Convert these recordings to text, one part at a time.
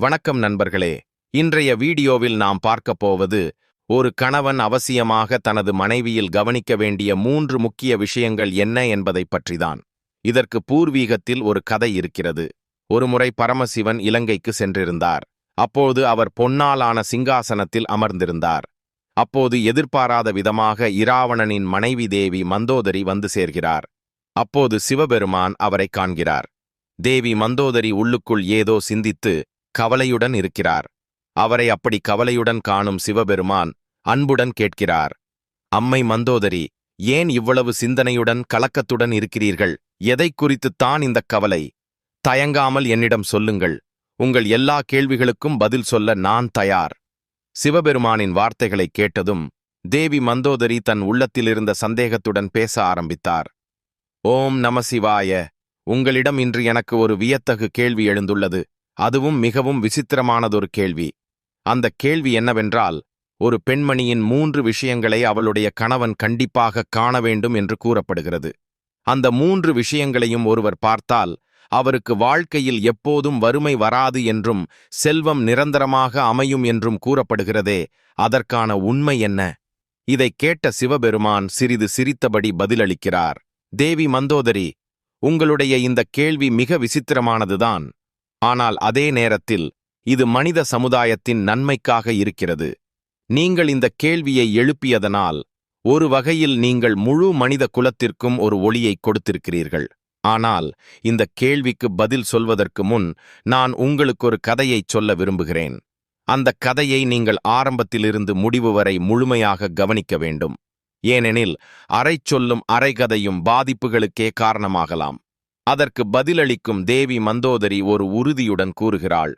வணக்கம் நண்பர்களே. இன்றைய வீடியோவில் நாம் பார்க்கப் போவது ஒரு கணவன் அவசியமாக தனது மனைவியில் கவனிக்க வேண்டிய மூன்று முக்கிய விஷயங்கள் என்ன என்பதைப் பற்றிதான். இதற்கு பூர்வீகத்தில் ஒரு கதை இருக்கிறது. ஒருமுறை பரமசிவன் இலங்கைக்கு சென்றிருந்தார். அப்போது அவர் பொன்னாலான சிங்காசனத்தில் அமர்ந்திருந்தார். அப்போது எதிர்பாராத விதமாக இராவணனின் மனைவி தேவி மந்தோதரி வந்து சேர்கிறார். அப்போது சிவபெருமான் அவரை காண்கிறார். தேவி மந்தோதரி உள்ளுக்குள் ஏதோ சிந்தித்து கவலையுடன் இருக்கிறார். அவரை அப்படி கவலையுடன் காணும் சிவபெருமான் அன்புடன் கேட்கிறார். அம்மை மந்தோதரி ஏன் இவ்வளவு சிந்தனையுடன் கலக்கத்துடன் இருக்கிறீர்கள்? எதைக் குறித்துத்தான் இந்தக் கவலை? தயங்காமல் என்னிடம் சொல்லுங்கள். உங்கள் எல்லா கேள்விகளுக்கும் பதில் சொல்ல நான் தயார். சிவபெருமானின் வார்த்தைகளைக் கேட்டதும் தேவி மந்தோதரி தன் உள்ளத்திலிருந்த சந்தேகத்துடன் பேச ஆரம்பித்தார். ஓம் நமசிவாய உங்களிடம் இன்று எனக்கு ஒரு வியத்தகு கேள்வி எழுந்துள்ளது. அதுவும் மிகவும் விசித்திரமானதொரு கேள்வி. அந்த கேள்வி என்னவென்றால் ஒரு பெண்மணியின் மூன்று விஷயங்களை அவளுடைய கணவன் கண்டிப்பாக காண வேண்டும் என்று கூறப்படுகிறது. அந்த மூன்று விஷயங்களையும் ஒருவர் பார்த்தால் அவருக்கு வாழ்க்கையில் எப்போதும் வறுமை வராது என்றும் செல்வம் நிரந்தரமாக அமையும் என்றும் கூறப்படுகிறதே அதற்கான உண்மை என்ன? இதைக் கேட்ட சிவபெருமான் சிறிது சிரித்தபடி பதிலளிக்கிறார். தேவி மந்தோதரி உங்களுடைய இந்த கேள்வி மிக விசித்திரமானதுதான். ஆனால் அதே நேரத்தில் இது மனித சமுதாயத்தின் நன்மைக்காக இருக்கிறது. நீங்கள் இந்த கேள்வியை எழுப்பியதனால் ஒரு வகையில் நீங்கள் முழு மனித குலத்திற்கும் ஒரு ஒளியை கொடுத்திருக்கிறீர்கள். ஆனால் இந்த கேள்விக்கு பதில் சொல்வதற்கு முன் நான் உங்களுக்கு ஒரு கதையைச் சொல்ல விரும்புகிறேன். அந்த கதையை நீங்கள் ஆரம்பத்திலிருந்து முடிவு வரை முழுமையாக கவனிக்க வேண்டும். ஏனெனில் அரை சொல்லும் அரைகதையும் பாதிப்புகளுக்கே காரணமாகலாம். அதற்கு பதிலளிக்கும் தேவி மந்தோதரி ஒரு உறுதியுடன் கூறுகிறாள்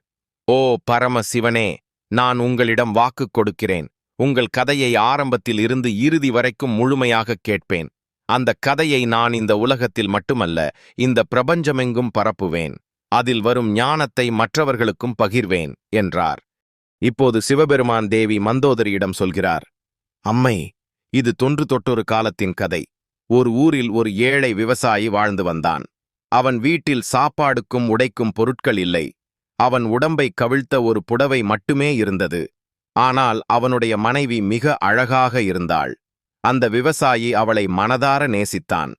ஓ பரம சிவனே நான் உங்களிடம் வாக்கு கொடுக்கிறேன். உங்கள் கதையை ஆரம்பத்தில் இருந்து இறுதி வரைக்கும் முழுமையாக கேட்பேன். அந்த கதையை நான் இந்த உலகத்தில் மட்டுமல்ல இந்த பிரபஞ்சமெங்கும் பரப்புவேன். அதில் வரும் ஞானத்தை மற்றவர்களுக்கும் பகிர்வேன் என்றார். இப்போது சிவபெருமான் தேவி மந்தோதரியிடம் சொல்கிறார் அம்மை இது தொன்று தொட்டொரு காலத்தின் கதை. ஒரு ஊரில் ஒரு ஏழை விவசாயி வாழ்ந்து வந்தான். அவன் வீட்டில் சாப்பாடுக்கும் உடைக்கும் பொருட்கள் இல்லை. அவன் உடம்பை கவிழ்த்த ஒரு புடவை மட்டுமே இருந்தது. ஆனால் அவனுடைய மனைவி மிக அழகாக இருந்தாள். அந்த விவசாயி அவளை மனதார நேசித்தான்.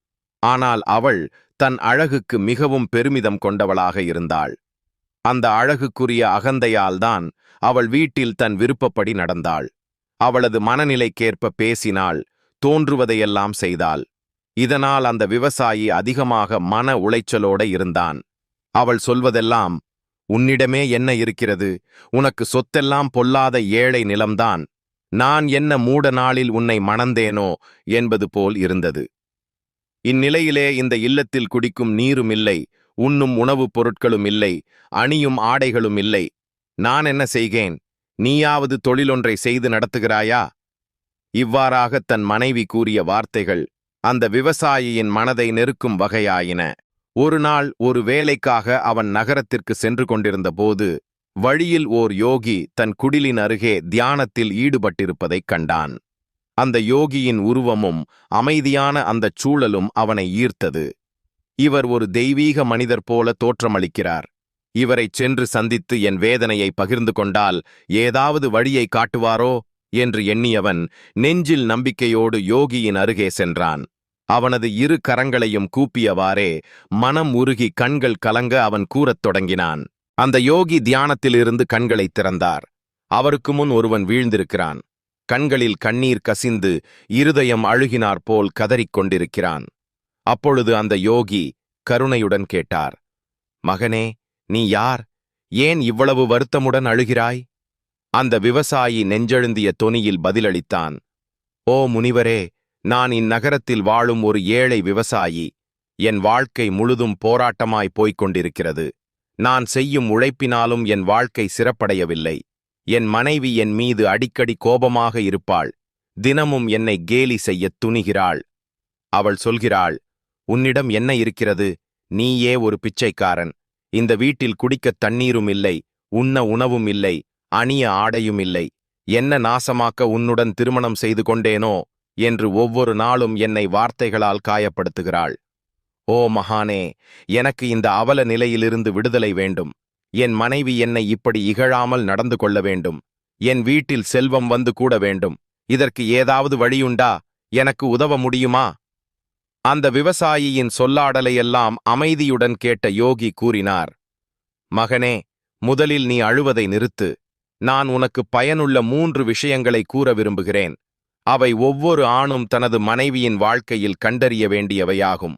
ஆனால் அவள் தன் அழகுக்கு மிகவும் பெருமிதம் கொண்டவளாக இருந்தாள். அந்த அழகுக்குரிய அகந்தையால்தான் அவள் வீட்டில் தன் விருப்பப்படி நடந்தாள். அவளது மனநிலைக்கேற்ப பேசினாள் தோன்றுவதையெல்லாம் செய்தாள். இதனால் அந்த விவசாயி அதிகமாக மன உளைச்சலோட இருந்தான். அவள் சொல்வதெல்லாம் உன்னிடமே என்ன இருக்கிறது? உனக்கு சொத்தெல்லாம் பொல்லாத ஏழை நிலம்தான். நான் என்ன மூட நாளில் உன்னை மணந்தேனோ? என்பது போல் இருந்தது. இந்நிலையிலே இந்த இல்லத்தில் குடிக்கும் நீரும் இல்லை உண்ணும் உணவுப் பொருட்களும் இல்லை அணியும் ஆடைகளும் இல்லை. நான் என்ன செய்கேன்? நீயாவது தொழிலொன்றை செய்து நடத்துகிறாயா? இவ்வாறாக தன் மனைவி கூறிய வார்த்தைகள் அந்த விவசாயியின் மனதை நெருக்கும் வகையாயின. ஒரு நாள் ஒரு வேலைக்காக அவன் நகரத்திற்கு சென்று கொண்டிருந்த போது வழியில் ஓர் யோகி தன் குடிலின் அருகே தியானத்தில் ஈடுபட்டிருப்பதைக் கண்டான். அந்த யோகியின் உருவமும் அமைதியான அந்தச் சூழலும் அவனை ஈர்த்தது. இவர் ஒரு தெய்வீக மனிதர் போல தோற்றமளிக்கிறார். இவரைச் சென்று சந்தித்து என் வேதனையை பகிர்ந்து கொண்டால் ஏதாவது வழியை காட்டுவாரோ? என்று எண்ணியவன் நெஞ்சில் நம்பிக்கையோடு யோகியின் அருகே சென்றான். அவனது இரு கரங்களையும் கூப்பியவாறே மனம் உருகி கண்கள் கலங்க அவன் கூறத் தொடங்கினான். அந்த யோகி தியானத்திலிருந்து கண்களைத் திறந்தார். அவருக்கு முன் ஒருவன் வீழ்ந்திருக்கிறான். கண்களில் கண்ணீர் கசிந்து இருதயம் அழுகினார் போல் கதறிக் கொண்டிருக்கிறான். அப்பொழுது அந்த யோகி கருணையுடன் கேட்டார் மகனே நீ யார்? ஏன் இவ்வளவு வருத்தமுடன் அழுகிறாய்? அந்த விவசாயி நெஞ்செழுந்திய தொனியில் பதிலளித்தான் ஓ முனிவரே நான் இந்நகரத்தில் வாழும் ஒரு ஏழை விவசாயி. என் வாழ்க்கை முழுதும் போராட்டமாய் போய்க் கொண்டிருக்கிறது நான் செய்யும் உழைப்பினாலும் என் வாழ்க்கை சிறப்படையவில்லை. என் மனைவி என் மீது அடிக்கடி கோபமாக இருப்பாள். தினமும் என்னை கேலி செய்யத் துணிகிறாள். அவள் சொல்கிறாள் உன்னிடம் என்ன இருக்கிறது? நீயே ஒரு பிச்சைக்காரன். இந்த வீட்டில் குடிக்கத் தண்ணீரும் இல்லை. உண்ண உணவும் இல்லை. அணிய ஆடையும் இல்லை என்ன நாசமாக்க உன்னுடன் திருமணம் செய்து கொண்டேனோ என்று ஒவ்வொரு நாளும் என்னை வார்த்தைகளால் காயப்படுத்துகிறாள். ஓ மகானே எனக்கு இந்த அவல நிலையிலிருந்து விடுதலை வேண்டும். என் மனைவி என்னை இப்படி இகழாமல் நடந்து கொள்ள வேண்டும். என் வீட்டில் செல்வம் வந்து கூட வேண்டும். இதற்கு ஏதாவது வழியுண்டா? எனக்கு உதவ முடியுமா? அந்த விவசாயியின் சொல்லாடலையெல்லாம் அமைதியுடன் கேட்ட யோகி கூறினார். மகனே முதலில் நீ அழுவதை நிறுத்து. நான் உனக்கு பயனுள்ள மூன்று விஷயங்களை கூற விரும்புகிறேன். அவை ஒவ்வொரு ஆணும் தனது மனைவியின் வாழ்க்கையில் கண்டறிய வேண்டியவையாகும்.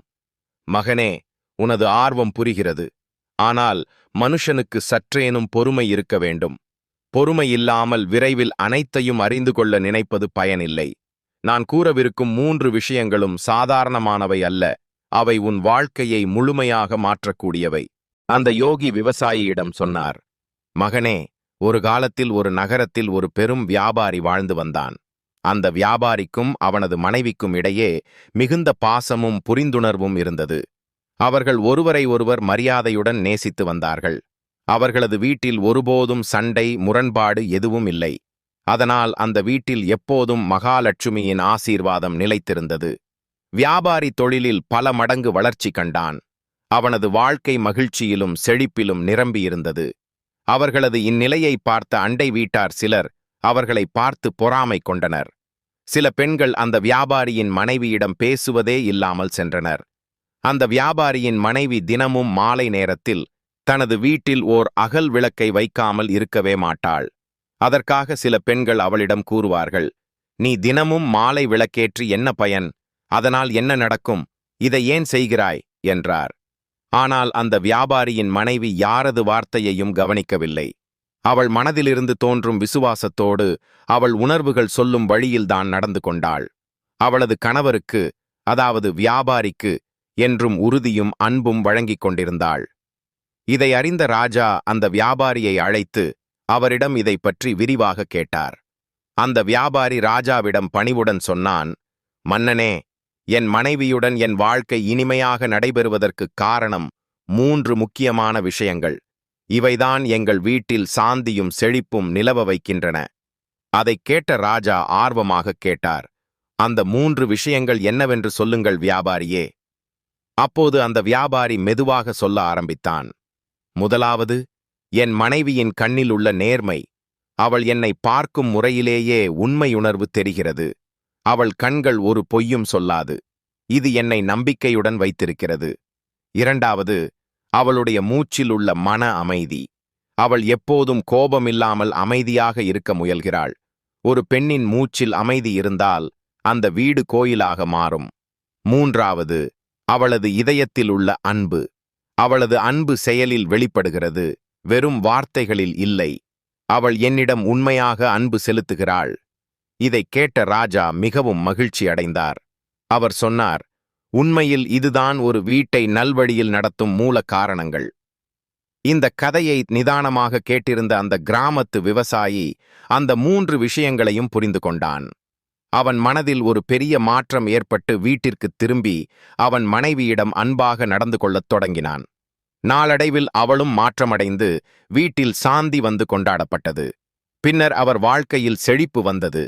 மகனே உனது ஆர்வம் புரிகிறது. ஆனால் மனுஷனுக்கு சற்றேனும் பொறுமை இருக்க வேண்டும். பொறுமை இல்லாமல் விரைவில் அனைத்தையும் அறிந்து கொள்ள நினைப்பது பயனில்லை. நான் கூறவிருக்கும் மூன்று விஷயங்களும் சாதாரணமானவை அல்ல. அவை உன் வாழ்க்கையை முழுமையாக மாற்றக்கூடியவை. அந்த யோகி விவசாயியிடம் சொன்னார் மகனே ஒரு காலத்தில் ஒரு நகரத்தில் ஒரு பெரும் வியாபாரி வாழ்ந்து வந்தான். அந்த வியாபாரிக்கும் அவனது மனைவிக்கும் இடையே மிகுந்த பாசமும் புரிந்துணர்வும் இருந்தது. அவர்கள் ஒருவரை ஒருவர் மரியாதையுடன் நேசித்து வந்தார்கள். அவர்களது வீட்டில் ஒருபோதும் சண்டை முரண்பாடு எதுவும் இல்லை. அதனால் அந்த வீட்டில் எப்போதும் மகாலட்சுமியின் ஆசீர்வாதம் நிலைத்திருந்தது. வியாபாரி தொழிலில் பல மடங்கு வளர்ச்சி கண்டான். அவனது வாழ்க்கை மகிழ்ச்சியிலும் செழிப்பிலும் நிரம்பியிருந்தது. அவர்களது இந்நிலையை பார்த்த அண்டை வீட்டார் சிலர் அவர்களை பார்த்து பொறாமை கொண்டனர். சில பெண்கள் அந்த வியாபாரியின் மனைவியிடம் பேசுவதே இல்லாமல் சென்றனர். அந்த வியாபாரியின் மனைவி தினமும் மாலை நேரத்தில் தனது வீட்டில் ஓர் அகல் விளக்கை வைக்காமல் இருக்கவே மாட்டாள். அதற்காக சில பெண்கள் அவளிடம் கூறுவார்கள் நீ தினமும் மாலை விளக்கேற்றி என்ன பயன்? அதனால் என்ன நடக்கும்? இதை ஏன் செய்கிறாய்? என்றார். ஆனால் அந்த வியாபாரியின் மனைவி யாரது வார்த்தையையும் கவனிக்கவில்லை. அவள் மனதிலிருந்து தோன்றும் விசுவாசத்தோடு அவள் உணர்வுகள் சொல்லும் வழியில்தான் நடந்து கொண்டாள். அவளது கணவருக்கு அதாவது வியாபாரிக்கு என்றும் உறுதியும் அன்பும் வழங்கிக் கொண்டிருந்தாள். இதை அறிந்த ராஜா அந்த வியாபாரியை அழைத்து அவரிடம் இதை பற்றி விரிவாக கேட்டார். அந்த வியாபாரி ராஜாவிடம் பணிவுடன் சொன்னான் மன்னனே என் மனைவியுடன் என் வாழ்க்கை இனிமையாக நடைபெறுவதற்குக் காரணம் மூன்று முக்கியமான விஷயங்கள். இவைதான் எங்கள் வீட்டில் சாந்தியும் செழிப்பும் நிலவ வைக்கின்றன. அதைக் கேட்ட ராஜா ஆர்வமாகக் கேட்டார். அந்த மூன்று விஷயங்கள் என்னவென்று சொல்லுங்கள் வியாபாரியே. அப்போது அந்த வியாபாரி மெதுவாக சொல்ல ஆரம்பித்தான். முதலாவது என் மனைவியின் கண்ணில் உள்ள நேர்மை. அவள் என்னை பார்க்கும் முறையிலேயே உண்மையுணர்வு தெரிகிறது. அவள் கண்கள் ஒரு பொய்யும் சொல்லாது. இது என்னை நம்பிக்கையுடன் வைத்திருக்கிறது. இரண்டாவது அவளுடைய மூச்சில் உள்ள மன அமைதி. அவள் எப்போதும் கோபமில்லாமல் அமைதியாக இருக்க முயல்கிறாள். ஒரு பெண்ணின் மூச்சில் அமைதி இருந்தால் அந்த வீடு கோயிலாக மாறும். மூன்றாவது அவளது இதயத்தில் உள்ள அன்பு. அவளது அன்பு செயலில் வெளிப்படுகிறது. வெறும் வார்த்தைகளில் இல்லை. அவள் என்னிடம் உண்மையாக அன்பு செலுத்துகிறாள். இதைக் கேட்ட ராஜா மிகவும் மகிழ்ச்சி அடைந்தார். அவர் சொன்னார் உண்மையில் இதுதான் ஒரு வீட்டை நல்வழியில் நடத்தும் மூல காரணங்கள். இந்த கதையை நிதானமாக கேட்டிருந்த அந்த கிராமத்து விவசாயி அந்த மூன்று விஷயங்களையும் புரிந்து கொண்டான். அவன் மனதில் ஒரு பெரிய மாற்றம் ஏற்பட்டு வீட்டிற்குத் திரும்பி அவன் மனைவியிடம் அன்பாக நடந்து கொள்ளத் தொடங்கினான். நாளடைவில் அவளும் மாற்றமடைந்து வீட்டில் சாந்தி வந்து கொண்டாடப்பட்டது. பின்னர் அவர் வாழ்க்கையில் செழிப்பு வந்தது.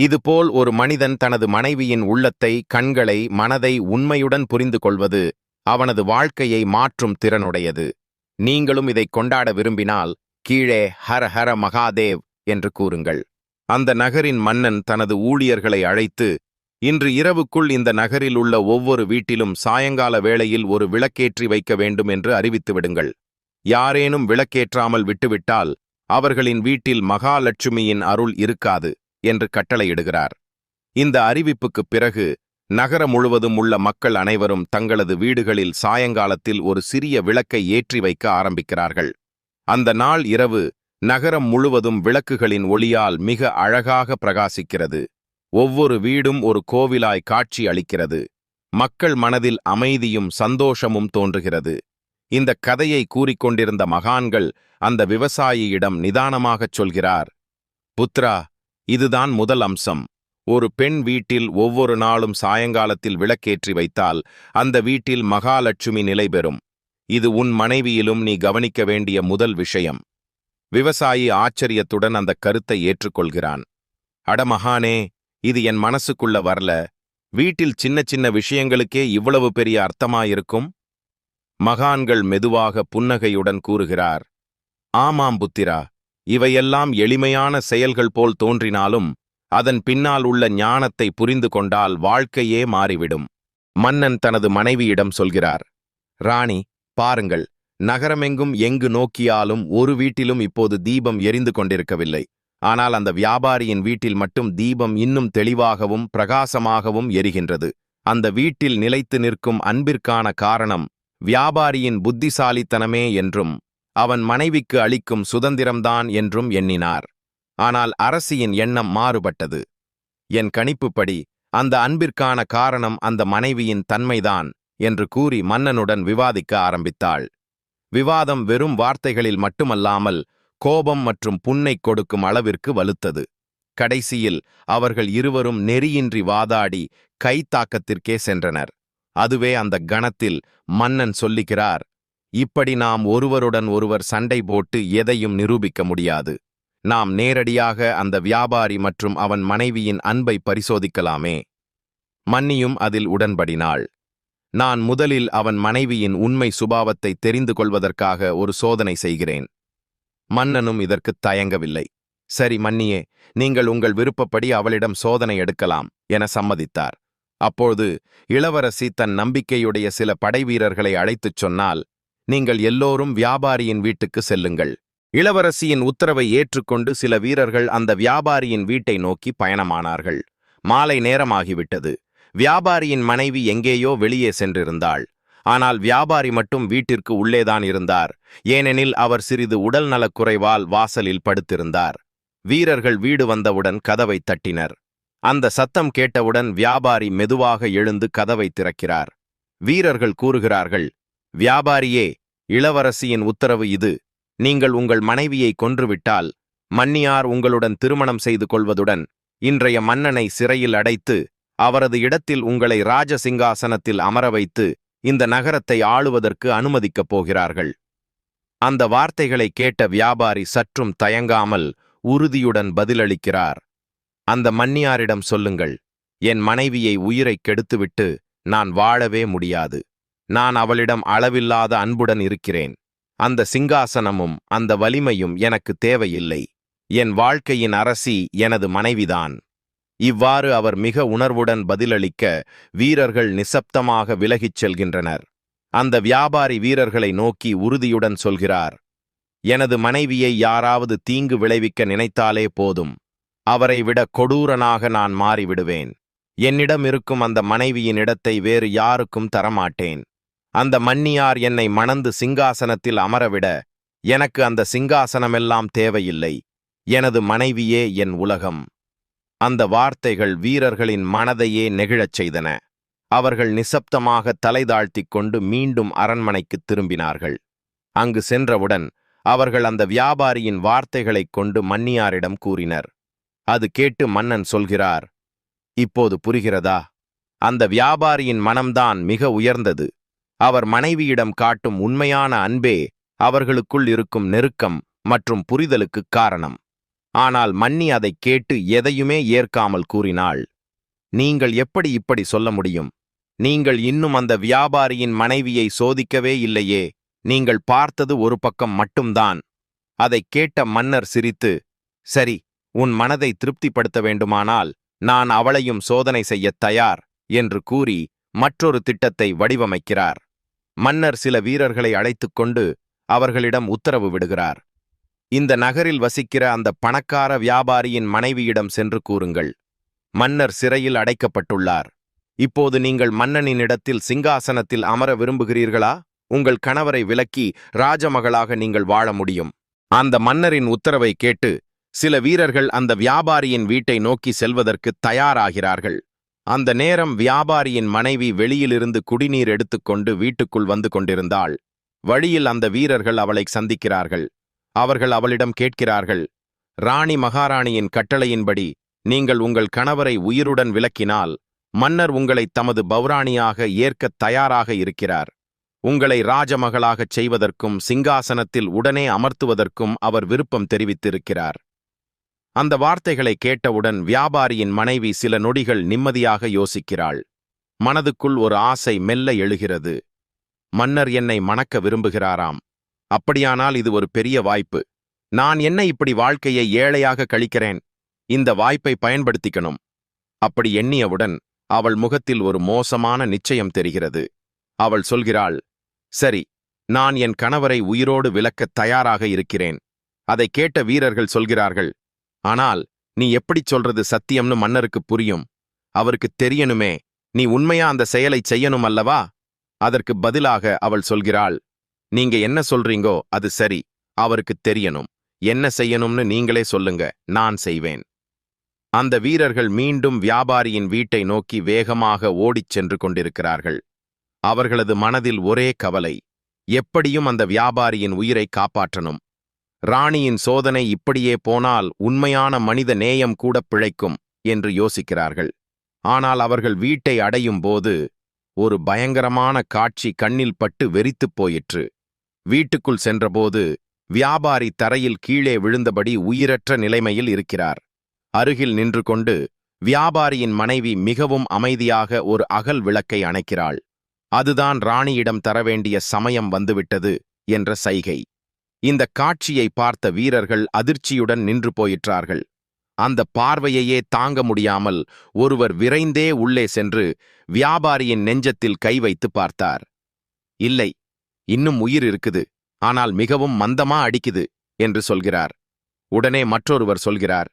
இதுபோல் ஒரு மனிதன் தனது மனைவியின் உள்ளத்தை கண்களை மனதை உண்மையுடன் புரிந்து கொள்வது அவனது வாழ்க்கையை மாற்றும் திறனுடையது. நீங்களும் இதை கொண்டாட விரும்பினால் கீழே ஹர ஹர மகாதேவ் என்று கூறுங்கள். அந்த நகரின் மன்னன் தனது ஊழியர்களை அழைத்து இன்று இரவுக்குள் இந்த நகரில் உள்ள ஒவ்வொரு வீட்டிலும் சாயங்கால வேளையில் ஒரு விளக்கேற்றி வைக்க வேண்டும் என்று அறிவித்து விடுங்கள். யாரேனும் விளக்கேற்றாமல் விட்டுவிட்டால் அவர்களின் வீட்டில் மகாலட்சுமியின் அருள் இருக்காது. என்று கட்டளையிடுகிறார். இந்த அறிவிப்புக்குப் பிறகு நகரம் முழுவதும் உள்ள மக்கள் அனைவரும் தங்களது வீடுகளில் சாயங்காலத்தில் ஒரு சிறிய விளக்கை ஏற்றி வைக்க ஆரம்பிக்கிறார்கள். அந்த நாள் இரவு நகரம் முழுவதும் விளக்குகளின் ஒளியால் மிக அழகாக பிரகாசிக்கிறது. ஒவ்வொரு வீடும் ஒரு கோவிலாய் காட்சி அளிக்கிறது. மக்கள் மனதில் அமைதியும் சந்தோஷமும் தோன்றுகிறது. இந்த கதையை கூறிக்கொண்டிருந்த மகான்கள் அந்த விவசாயியிடம் நிதானமாகச் சொல்கிறார். புத்ரா இதுதான் முதல் அம்சம். ஒரு பெண் வீட்டில் ஒவ்வொரு நாளும் சாயங்காலத்தில் விளக்கேற்றி வைத்தால் அந்த வீட்டில் மகாலட்சுமி நிலை பெறும். இது உன் மனைவியிலும் நீ கவனிக்க வேண்டிய முதல் விஷயம். விவசாயி ஆச்சரியத்துடன் அந்த கருத்தை ஏற்றுக்கொள்கிறான். அடமகானே இது என் மனசுக்குள்ள வரல. வீட்டில் சின்ன சின்ன விஷயங்களுக்கே இவ்வளவு பெரிய அர்த்தமாயிருக்கும்? மகான்கள் மெதுவாக புன்னகையுடன் கூறுகிறார். ஆமாம் புத்திரா இவையெல்லாம் எளிமையான செயல்கள் போல் தோன்றினாலும் அதன் பின்னால் உள்ள ஞானத்தை புரிந்து கொண்டால் வாழ்க்கையே மாறிவிடும். மன்னன் தனது மனைவியிடம் சொல்கிறார் ராணி பாருங்கள் நகரமெங்கும் எங்கு நோக்கியாலும் ஒரு வீட்டிலும் இப்போது தீபம் எரிந்து கொண்டிருக்கவில்லை. ஆனால் அந்த வியாபாரியின் வீட்டில் மட்டும் தீபம் இன்னும் தெளிவாகவும் பிரகாசமாகவும் எரிகின்றது. அந்த வீட்டில் நிலைத்து நிற்கும் அன்பிற்கான காரணம் வியாபாரியின் புத்திசாலித்தனமே என்றும் அவன் மனைவிக்கு அளிக்கும் சுதந்திரம்தான் என்றும் எண்ணினார். ஆனால் அரசியின் எண்ணம் மாறுபட்டது. என் கணிப்புப்படி அந்த அன்பிற்கான காரணம் அந்த மனைவியின் தன்மைதான் என்று கூறி மன்னனுடன் விவாதிக்க ஆரம்பித்தாள். விவாதம் வெறும் வார்த்தைகளில் மட்டுமல்லாமல் கோபம் மற்றும் புண்ணை கொடுக்கும் அளவிற்கு வலுத்தது. கடைசியில் அவர்கள் இருவரும் நெறியின்றி வாதாடி கைத்தாக்கத்திற்கே சென்றனர். அதுவே அந்த கணத்தில் மன்னன் சொல்லுகிறார் இப்படி நாம் ஒருவருடன் ஒருவர் சண்டை போட்டு எதையும் நிரூபிக்க முடியாது. நாம் நேரடியாக அந்த வியாபாரி மற்றும் அவன் மனைவியின் அன்பை பரிசோதிக்கலாமே. மன்னியும் அதில் உடன்படினாள். நான் முதலில் அவன் மனைவியின் உண்மை சுபாவத்தை தெரிந்து கொள்வதற்காக ஒரு சோதனை செய்கிறேன். மன்னனும் இதற்குத் தயங்கவில்லை. சரி மன்னியே நீங்கள் உங்கள் விருப்பப்படி அவளிடம் சோதனை எடுக்கலாம் என சம்மதித்தார். அப்போது இளவரசி தன் நம்பிக்கையுடைய சில படைவீரர்களை அழைத்துச் சொன்னால் நீங்கள் எல்லோரும் வியாபாரியின் வீட்டுக்கு செல்லுங்கள். இளவரசியின் உத்தரவை ஏற்றுக்கொண்டு சில வீரர்கள் அந்த வியாபாரியின் வீட்டை நோக்கி பயணமானார்கள். மாலை நேரமாகிவிட்டது. வியாபாரியின் மனைவி எங்கேயோ வெளியே சென்றிருந்தாள். ஆனால் வியாபாரி மட்டும் வீட்டிற்கு உள்ளேதான் இருந்தார். ஏனெனில் அவர் சிறிது உடல் நலக்குறைவால் வாசலில் படுத்திருந்தார். வீரர்கள் வீடு வந்தவுடன் கதவை தட்டினர். அந்த சத்தம் கேட்டவுடன் வியாபாரி மெதுவாக எழுந்து கதவை திறக்கிறார். வீரர்கள் கூறுகிறார்கள் வியாபாரியே இளவரசியின் உத்தரவு இது. நீங்கள் உங்கள் மனைவியை கொன்றுவிட்டால் மன்னியார் உங்களுடன் திருமணம் செய்து கொள்வதுடன் இன்றைய மன்னனை சிறையில் அடைத்து அவரது இடத்தில் உங்களை ராஜ சிங்காசனத்தில் அமர வைத்து இந்த நகரத்தை ஆளுவதற்கு அனுமதிக்கப் போகிறார்கள். அந்த வார்த்தைகளை கேட்ட வியாபாரி சற்றும் தயங்காமல் உறுதியுடன் பதிலளிக்கிறார். அந்த மன்னியாரிடம் சொல்லுங்கள் என் மனைவியை உயிரைக் கெடுத்துவிட்டு நான் வாழவே முடியாது. நான் அவளிடம் அளவில்லாத அன்புடன் இருக்கிறேன். அந்த சிங்காசனமும் அந்த வலிமையும் எனக்கு தேவையில்லை. என் வாழ்க்கையின் அரசி எனது மனைவிதான். இவ்வாறு அவர் மிக உணர்வுடன் பதிலளிக்க வீரர்கள் நிசப்தமாக விலகிச் செல்கின்றனர். அந்த வியாபாரி வீரர்களை நோக்கி உறுதியுடன் சொல்கிறார் எனது மனைவியை யாராவது தீங்கு விளைவிக்க நினைத்தாலே போதும். அவரை விட கொடூரனாக நான் மாறிவிடுவேன். என்னிடம் இருக்கும் அந்த மனைவியின் இடத்தை வேறு யாருக்கும் தரமாட்டேன். அந்த மன்னியார் என்னை மணந்து சிங்காசனத்தில் அமரவிட எனக்கு அந்த சிங்காசனமெல்லாம் தேவையில்லை. எனது மனைவியே என் உலகம். அந்த வார்த்தைகள் வீரர்களின் மனதையே நெகிழச் செய்தன. அவர்கள் நிசப்தமாக தலைதாழ்த்திக் கொண்டு மீண்டும் அரண்மனைக்குத் திரும்பினார்கள். அங்கு சென்றவுடன் அவர்கள் அந்த வியாபாரியின் வார்த்தைகளைக் கொண்டு மன்னியாரிடம் கூறினர். அது கேட்டு மன்னன் சொல்கிறார் இப்போது புரிகிறதா? அந்த வியாபாரியின் மனம்தான் மிக உயர்ந்தது. அவர் மனைவியிடம் காட்டும் உண்மையான அன்பே அவர்களுக்குள் இருக்கும் நெருக்கம் மற்றும் புரிதலுக்குக் காரணம். ஆனால் மன்னி அதைக் கேட்டு எதையுமே ஏற்காமல் கூறினாள். நீங்கள் எப்படி இப்படி சொல்ல முடியும்? நீங்கள் இன்னும் அந்த வியாபாரியின் மனைவியை சோதிக்கவே இல்லையே. நீங்கள் பார்த்தது ஒரு பக்கம் மட்டும்தான். அதைக் கேட்ட மன்னர் சிரித்து சரி உன் மனதை திருப்திப்படுத்த வேண்டுமானால் நான் அவளையும் சோதனை செய்யத் தயார் என்று கூறி மற்றொரு திட்டத்தை வடிவமைக்கிறார். மன்னர் சில வீரர்களை அழைத்துக் கொண்டு அவர்களிடம் உத்தரவு விடுகிறார். இந்த நகரில் வசிக்கிற அந்த பணக்கார வியாபாரியின் மனைவியிடம் சென்று கூறுங்கள். மன்னர் சிறையில் அடைக்கப்பட்டுள்ளார். இப்போது நீங்கள் மன்னனின் இடத்தில் சிங்காசனத்தில் அமர விரும்புகிறீர்களா? உங்கள் கணவரை விலக்கி ராஜமகளாக நீங்கள் வாழ முடியும். அந்த மன்னரின் உத்தரவை கேட்டு சில வீரர்கள் அந்த வியாபாரியின் வீட்டை நோக்கி செல்வதற்கு தயாராகிறார்கள். அந்த நேரம் வியாபாரியின் மனைவி வெளியிலிருந்து குடிநீர் எடுத்துக்கொண்டு வீட்டுக்குள் வந்து கொண்டிருந்தாள். வழியில் அந்த வீரர்கள் அவளை சந்திக்கிறார்கள். அவர்கள் அவளிடம் கேட்கிறார்கள் ராணி மகாராணியின் கட்டளையின்படி நீங்கள் உங்கள் கணவரை உயிருடன் விலக்கினால் மன்னர் உங்களை தமது பௌராணியாக ஏற்கத் தயாராக இருக்கிறார். உங்களை ராஜமகளாகச் செய்வதற்கும் சிங்காசனத்தில் உடனே அமர்த்துவதற்கும் அவர் விருப்பம் தெரிவித்திருக்கிறார். அந்த வார்த்தைகளை கேட்டவுடன் வியாபாரியின் மனைவி சில நொடிகள் நிம்மதியாக யோசிக்கிறாள். மனதுக்குள் ஒரு ஆசை மெல்ல எழுகிறது. மன்னர் என்னை மணக்க விரும்புகிறாராம். அப்படியானால் இது ஒரு பெரிய வாய்ப்பு. நான் என்ன இப்படி வாழ்க்கையை ஏழையாக கழிக்கிறேன்? இந்த வாய்ப்பை பயன்படுத்திக்கணும். அப்படி எண்ணியவுடன் அவள் முகத்தில் ஒரு மோசமான நிச்சயம் தெரிகிறது. அவள் சொல்கிறாள் சரி நான் என் கணவரை உயிரோடு விலக்கத் தயாராக இருக்கிறேன். அதை கேட்ட வீரர்கள் சொல்கிறார்கள் ஆனால் நீ எப்படிச் சொல்றது சத்தியம்னு மன்னருக்கு புரியும். அவருக்கு தெரியணுமே நீ உண்மையா அந்த செயலை செய்யணும் அல்லவா? அதற்கு பதிலாக அவள் சொல்கிறாள் நீங்க என்ன சொல்றீங்கோ அது சரி அவருக்கு தெரியணும். என்ன செய்யணும்னு நீங்களே சொல்லுங்க நான் செய்வேன். அந்த வீரர்கள் மீண்டும் வியாபாரியின் வீட்டை நோக்கி வேகமாக ஓடிச் சென்று கொண்டிருக்கிறார்கள். அவர்களது மனதில் ஒரே கவலை எப்படியும் அந்த வியாபாரியின் உயிரை காப்பாற்றணும். ராணியின் சோதனை இப்படியே போனால் உண்மையான மனித நேயம் கூட பிழைக்கும் என்று யோசிக்கிறார்கள். ஆனால் அவர்கள் வீட்டை அடையும் போது ஒரு பயங்கரமான காட்சி கண்ணில் பட்டு வெறித்துப் போயிற்று. வீட்டுக்குள் சென்றபோது வியாபாரி தரையில் கீழே விழுந்தபடி உயிரற்ற நிலைமையில் இருக்கிறார். அருகில் நின்று கொண்டு வியாபாரியின் மனைவி மிகவும் அமைதியாக ஒரு அகல் விளக்கை அணைக்கிறாள். அதுதான் ராணியிடம் தரவேண்டிய சமயம் வந்துவிட்டது என்ற சைகை. இந்த காட்சியை பார்த்த வீரர்கள் அதிர்ச்சியுடன் நின்று போயிற்றார்கள். அந்த பார்வையையே தாங்க முடியாமல் ஒருவர் விரைந்தே உள்ளே சென்று வியாபாரியின் நெஞ்சத்தில் கை வைத்து பார்த்தார். இல்லை இன்னும் உயிர் இருக்குது. ஆனால் மிகவும் மந்தமா அடிக்குது என்று சொல்கிறார். உடனே மற்றொருவர் சொல்கிறார்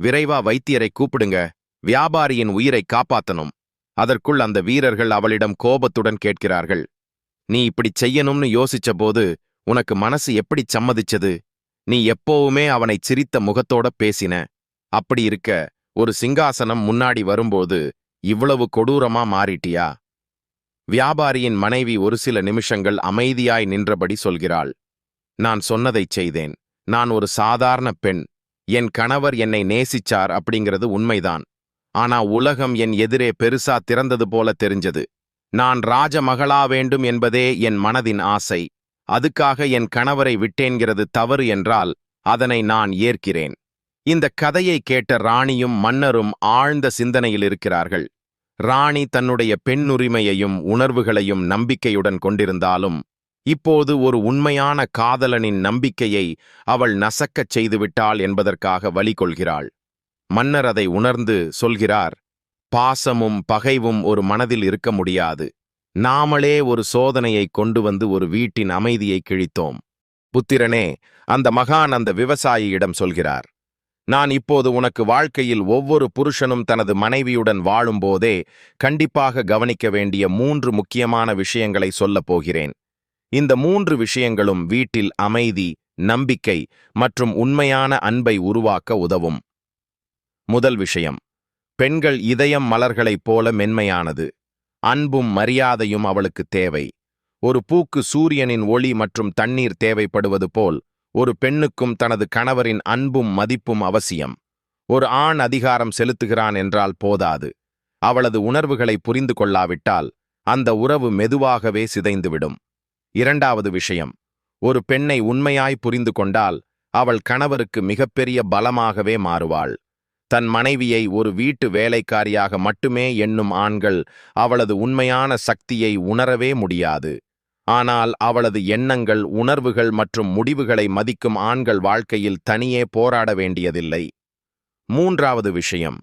விரைவா வைத்தியரை கூப்பிடுங்க. வியாபாரியின் உயிரை காப்பாத்தனும் அதற்குள் அந்த வீரர்கள் அவளிடம் கோபத்துடன் கேட்கிறார்கள். நீ இப்படிச் செய்யணும்னு யோசிச்ச போது உனக்கு மனசு எப்படி சம்மதிச்சது? நீ எப்போவுமே அவனைச் சிரித்த முகத்தோட பேசின. அப்படி இருக்க ஒரு சிங்காசனம் முன்னாடி வரும்போது இவ்வளவு கொடூரமா மாறிட்டியா? வியாபாரியின் மனைவி ஒரு சில நிமிஷங்கள் அமைதியாய் நின்றபடி சொல்கிறாள். நான் சொன்னதைச் செய்தேன். நான் ஒரு சாதாரண பெண். என் கணவர் என்னை நேசிச்சார் அப்படிங்கிறது உண்மைதான். ஆனா உலகம் என் எதிரே பெருசா திறந்தது போல தெரிஞ்சது. நான் ராஜமகளா வேண்டும் என்பதே என் மனதின் ஆசை. அதுக்காக என் கணவரை விட்டேன்கிறது தவறு என்றால் அதனை நான் ஏற்கிறேன். இந்த கதையை கேட்ட ராணியும் மன்னரும் ஆழ்ந்த சிந்தனையில் இருக்கிறார்கள். ராணி தன்னுடைய பெண்ணுரிமையையும் உணர்வுகளையும் நம்பிக்கையுடன் கொண்டிருந்தாலும் இப்போது ஒரு உண்மையான காதலனின் நம்பிக்கையை அவள் நசக்கச் செய்துவிட்டாள் என்பதற்காக வழி கொள்கிறாள் மன்னர் அதை உணர்ந்து சொல்கிறார் பாசமும் பகைவும் ஒரு மனதில் இருக்க முடியாது. நாமளே ஒரு சோதனையை கொண்டு வந்து ஒரு வீட்டின் அமைதியை கிழித்தோம். புத்திரனே அந்த மகான் அந்த விவசாயியிடம் சொல்கிறார் நான் இப்போது உனக்கு வாழ்க்கையில் ஒவ்வொரு புருஷனும் தனது மனைவியுடன் வாழும்போதே கண்டிப்பாக கவனிக்க வேண்டிய மூன்று முக்கியமான விஷயங்களை சொல்லப் போகிறேன். இந்த மூன்று விஷயங்களும் வீட்டில் அமைதி நம்பிக்கை மற்றும் உண்மையான அன்பை உருவாக்க உதவும். முதல் விஷயம் பெண்கள் இதயம் மலர்களைப் போல மென்மையானது. அன்பும் மரியாதையும் அவளுக்கு தேவை. ஒரு பூக்கு சூரியனின் ஒளி மற்றும் தண்ணீர் தேவைப்படுவது போல் ஒரு பெண்ணுக்கும் தனது கணவரின் அன்பும் மதிப்பும் அவசியம். ஒரு ஆண் அதிகாரம் செலுத்துகிறான் என்றால் போதாது. அவளது உணர்வுகளை புரிந்து கொள்ளாவிட்டால் அந்த உறவு மெதுவாகவே சிதைந்துவிடும். இரண்டாவது விஷயம் ஒரு பெண்ணை உண்மையாய் புரிந்து கொண்டால் அவள் கணவருக்கு மிகப்பெரிய பலமாகவே மாறுவாள். தன் மனைவியை ஒரு வீட்டு வேலைக்காரியாக மட்டுமே எண்ணும் ஆண்கள் அவளது உண்மையான சக்தியை உணரவே முடியாது. ஆனால் அவளது எண்ணங்கள் உணர்வுகள் மற்றும் முடிவுகளை மதிக்கும் ஆண்கள் வாழ்க்கையில் தனியே போராட வேண்டியதில்லை. மூன்றாவது விஷயம்.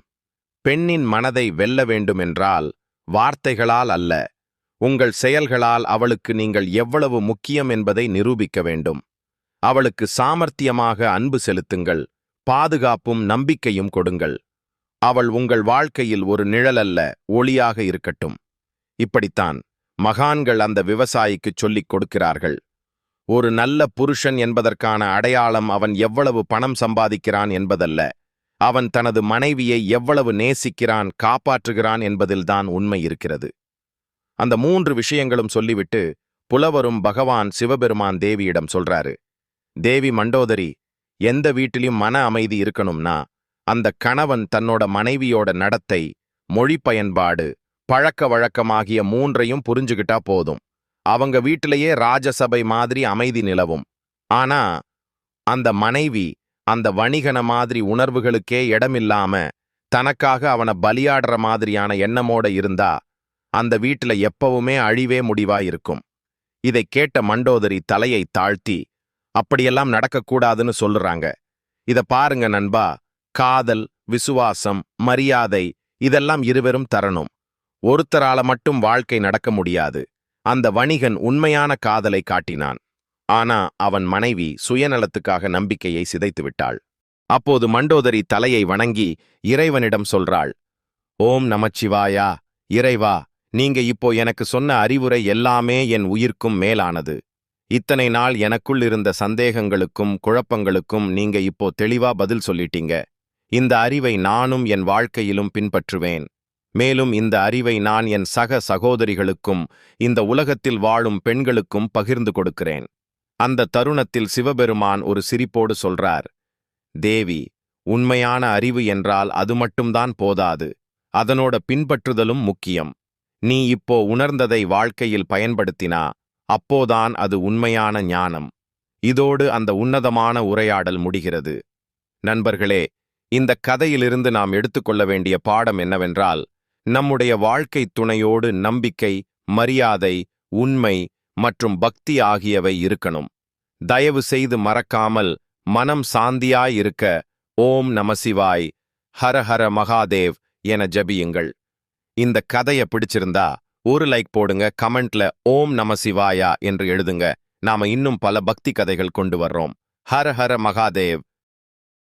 பெண்ணின் மனதை வெல்ல வேண்டுமென்றால் வார்த்தைகளால் அல்ல உங்கள் செயல்களால் அவளுக்கு நீங்கள் எவ்வளவு முக்கியம் என்பதை நிரூபிக்க வேண்டும். அவளுக்கு சாமர்த்தியமாக அன்பு செலுத்துங்கள். பாதுகாப்பும் நம்பிக்கையும் கொடுங்கள். அவள் உங்கள் வாழ்க்கையில் ஒரு நிழலல்ல ஒளியாக இருக்கட்டும். இப்படித்தான் மகான்கள் அந்த விவசாயிக்குச் சொல்லிக் கொடுக்கிறார்கள். ஒரு நல்ல புருஷன் என்பதற்கான அடையாளம் அவன் எவ்வளவு பணம் சம்பாதிக்கிறான் என்பதல்ல. அவன் தனது மனைவியை எவ்வளவு நேசிக்கிறான் காப்பாற்றுகிறான் என்பதில்தான் உண்மை இருக்கிறது. அந்த மூன்று விஷயங்களும் சொல்லிவிட்டு புலவரும் பகவான் சிவபெருமான் தேவியிடம் சொல்றாரு. தேவி மண்டோதரி எந்த வீட்டிலும் மன அமைதி இருக்கணும்னா அந்த கணவன் தன்னோட மனைவியோட நடத்தை மொழி பயன்பாடு பழக்க வழக்கமாகிய மூன்றையும் புரிஞ்சுகிட்டா போதும். அவங்க வீட்டிலேயே ராஜசபை மாதிரி அமைதி நிலவும். ஆனா அந்த மனைவி அந்த வணிகன மாதிரி உணர்வுகளுக்கே இடமில்லாம தனக்காக அவனை பலியாடுற மாதிரியான எண்ணமோட இருந்தா அந்த வீட்டுல எப்பவுமே அழிவே முடிவா இருக்கும். இதைக் கேட்ட மண்டோதரி தலையை தாழ்த்தி அப்படியெல்லாம் நடக்கக்கூடாதுன்னு சொல்லுறாங்க இத பாருங்க நண்பா காதல் விசுவாசம் மரியாதை இதெல்லாம் இருவரும் தரணும். ஒருத்தரால மட்டும் வாழ்க்கை நடக்க முடியாது. அந்த வணிகன் உண்மையான காதலை காட்டினான். ஆனா அவன் மனைவி சுயநலத்துக்காக நம்பிக்கையை சிதைத்து விட்டாள் அப்போது மண்டோதரி தலையை வணங்கி இறைவனிடம் சொல்றாள் ஓம் நமச்சிவாயா இறைவா நீங்க இப்போ எனக்கு சொன்ன அறிவுரை எல்லாமே என் உயிர்க்கும் மேலானது. இத்தனை நாள் எனக்குள் இருந்த சந்தேகங்களுக்கும் குழப்பங்களுக்கும் நீங்க இப்போ தெளிவா பதில் சொல்லிட்டீங்க. இந்த அறிவை நானும் என் வாழ்க்கையிலும் பின்பற்றுவேன். மேலும் இந்த அறிவை நான் என் சக சகோதரிகளுக்கும் இந்த உலகத்தில் வாழும் பெண்களுக்கும் பகிர்ந்து கொடுக்கிறேன். அந்த தருணத்தில் சிவபெருமான் ஒரு சிரிப்போடு சொல்றார் தேவி உண்மையான அறிவு என்றால் அது மட்டும்தான் போதாது. அதனோட பின்பற்றுதலும் முக்கியம். நீ இப்போ உணர்ந்ததை வாழ்க்கையில் பயன்படுத்தினா அப்போதான் அது உண்மையான ஞானம். இதோடு அந்த உன்னதமான உரையாடல் முடிகிறது. நண்பர்களே இந்த கதையிலிருந்து நாம் எடுத்துக்கொள்ள வேண்டிய பாடம் என்னவென்றால் நம்முடைய வாழ்க்கை துணையோடு நம்பிக்கை மரியாதை உண்மை மற்றும் பக்தி ஆகியவை இருக்கணும். தயவு செய்து மறக்காமல் மனம் சாந்தியாயிருக்க ஓம் நமசிவாய் ஹர ஹர மகாதேவ் என ஜபியுங்கள். இந்த கதையை பிடிச்சிருந்தா ஒரு லைக் போடுங்க கமெண்ட்ல ஓம் நமசிவாயா என்று எழுதுங்க. நாம இன்னும் பல பக்தி கதைகள் கொண்டு வர்றோம். ஹர ஹர மகாதேவ்.